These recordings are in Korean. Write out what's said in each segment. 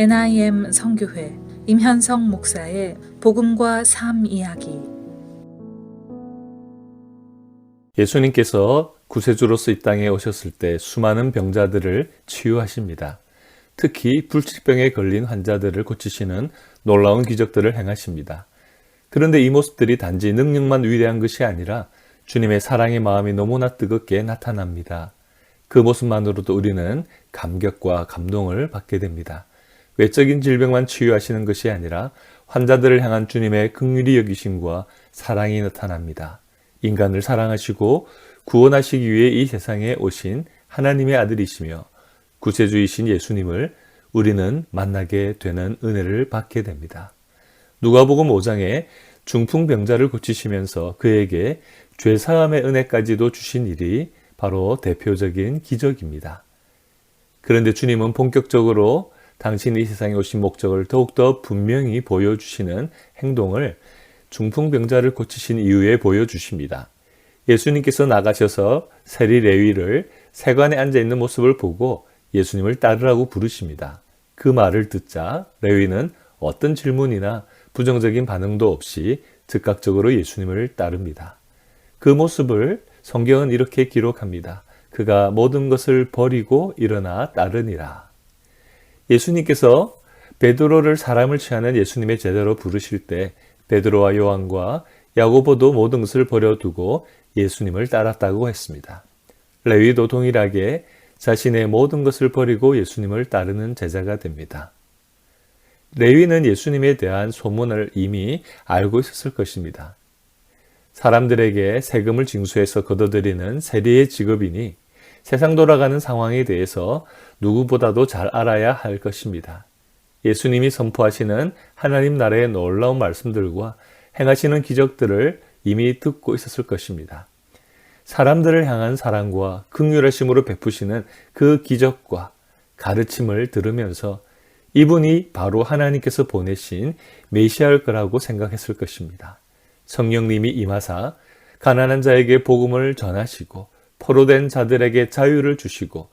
NIM 성교회 임현성 목사의 복음과 삶 이야기 예수님께서 구세주로서 이 땅에 오셨을 때 수많은 병자들을 치유하십니다. 특히 불치병에 걸린 환자들을 고치시는 놀라운 기적들을 행하십니다. 그런데 이 모습들이 단지 능력만 위대한 것이 아니라 주님의 사랑의 마음이 너무나 뜨겁게 나타납니다. 그 모습만으로도 우리는 감격과 감동을 받게 됩니다. 외적인 질병만 치유하시는 것이 아니라 환자들을 향한 주님의 긍휼히 여기심과 사랑이 나타납니다. 인간을 사랑하시고 구원하시기 위해 이 세상에 오신 하나님의 아들이시며 구세주이신 예수님을 우리는 만나게 되는 은혜를 받게 됩니다. 누가복음 5장에 중풍병자를 고치시면서 그에게 죄사함의 은혜까지도 주신 일이 바로 대표적인 기적입니다. 그런데 주님은 본격적으로 당신이 이 세상에 오신 목적을 더욱더 분명히 보여주시는 행동을 중풍병자를 고치신 이후에 보여주십니다. 예수님께서 나가셔서 세리 레위를 세관에 앉아 있는 모습을 보고 예수님을 따르라고 부르십니다. 그 말을 듣자 레위는 어떤 질문이나 부정적인 반응도 없이 즉각적으로 예수님을 따릅니다. 그 모습을 성경은 이렇게 기록합니다. 그가 모든 것을 버리고 일어나 따르니라. 예수님께서 베드로를 사람을 취하는 예수님의 제자로 부르실 때 베드로와 요한과 야고보도 모든 것을 버려두고 예수님을 따랐다고 했습니다. 레위도 동일하게 자신의 모든 것을 버리고 예수님을 따르는 제자가 됩니다. 레위는 예수님에 대한 소문을 이미 알고 있었을 것입니다. 사람들에게 세금을 징수해서 걷어들이는 세리의 직업이니 세상 돌아가는 상황에 대해서 누구보다도 잘 알아야 할 것입니다. 예수님이 선포하시는 하나님 나라의 놀라운 말씀들과 행하시는 기적들을 이미 듣고 있었을 것입니다. 사람들을 향한 사랑과 극률하심으로 베푸시는 그 기적과 가르침을 들으면서 이분이 바로 하나님께서 보내신 메시아일 거라고 생각했을 것입니다. 성령님이 임하사 가난한 자에게 복음을 전하시고 포로된 자들에게 자유를 주시고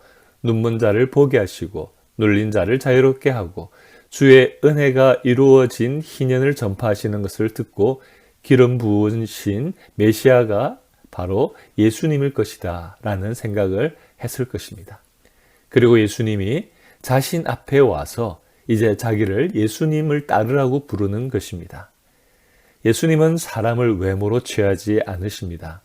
눈먼 자를 보게 하시고 눌린 자를 자유롭게 하고 주의 은혜가 이루어진 희년을 전파하시는 것을 듣고 기름 부으신 메시아가 바로 예수님일 것이다 라는 생각을 했을 것입니다. 그리고 예수님이 자신 앞에 와서 이제 자기를 예수님을 따르라고 부르는 것입니다. 예수님은 사람을 외모로 취하지 않으십니다.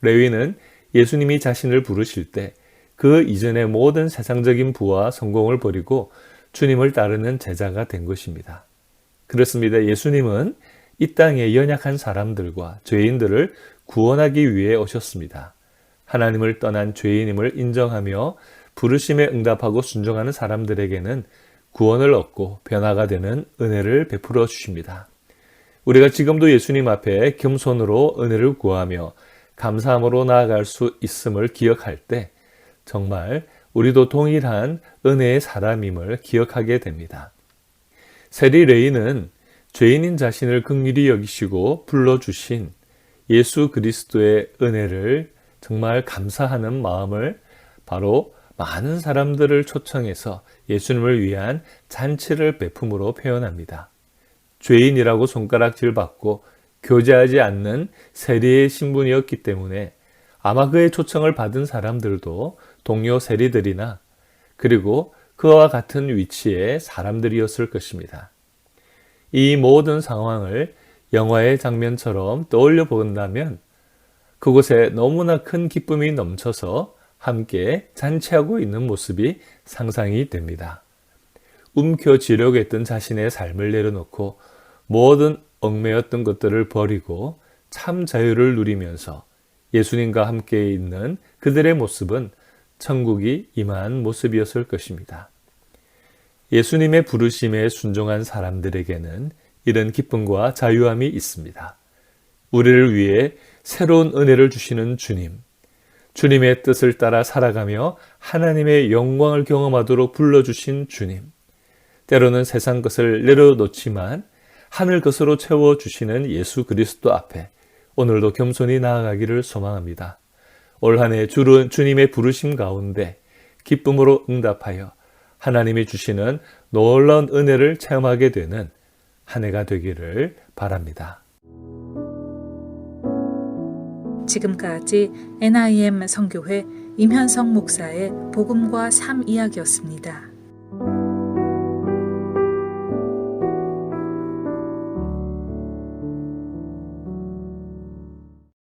레위는 예수님이 자신을 부르실 때 그 이전의 모든 세상적인 부와 성공을 버리고 주님을 따르는 제자가 된 것입니다. 그렇습니다. 예수님은 이 땅에 연약한 사람들과 죄인들을 구원하기 위해 오셨습니다. 하나님을 떠난 죄인임을 인정하며 부르심에 응답하고 순종하는 사람들에게는 구원을 얻고 변화가 되는 은혜를 베풀어 주십니다. 우리가 지금도 예수님 앞에 겸손으로 은혜를 구하며 감사함으로 나아갈 수 있음을 기억할 때 정말 우리도 동일한 은혜의 사람임을 기억하게 됩니다. 세리 레이는 죄인인 자신을 극률히 여기시고 불러주신 예수 그리스도의 은혜를 정말 감사하는 마음을 바로 많은 사람들을 초청해서 예수님을 위한 잔치를 베품으로 표현합니다. 죄인이라고 손가락질 받고 교제하지 않는 세리의 신분이었기 때문에 아마 그의 초청을 받은 사람들도 동료 세리들이나 그리고 그와 같은 위치의 사람들이었을 것입니다. 이 모든 상황을 영화의 장면처럼 떠올려 본다면 그곳에 너무나 큰 기쁨이 넘쳐서 함께 잔치하고 있는 모습이 상상이 됩니다. 움켜쥐려고 했던 자신의 삶을 내려놓고 모든 얽매였던 것들을 버리고 참 자유를 누리면서 예수님과 함께 있는 그들의 모습은 천국이 임한 모습이었을 것입니다. 예수님의 부르심에 순종한 사람들에게는 이런 기쁨과 자유함이 있습니다. 우리를 위해 새로운 은혜를 주시는 주님, 주님의 뜻을 따라 살아가며 하나님의 영광을 경험하도록 불러주신 주님, 때로는 세상 것을 내려놓지만 하늘 것으로 채워주시는 예수 그리스도 앞에 오늘도 겸손히 나아가기를 소망합니다. 올 한해 주님의 부르심 가운데 기쁨으로 응답하여 하나님이 주시는 놀라운 은혜를 체험하게 되는 한 해가 되기를 바랍니다. 지금까지 NIM 성교회 임현성 목사의 복음과 삶 이야기였습니다.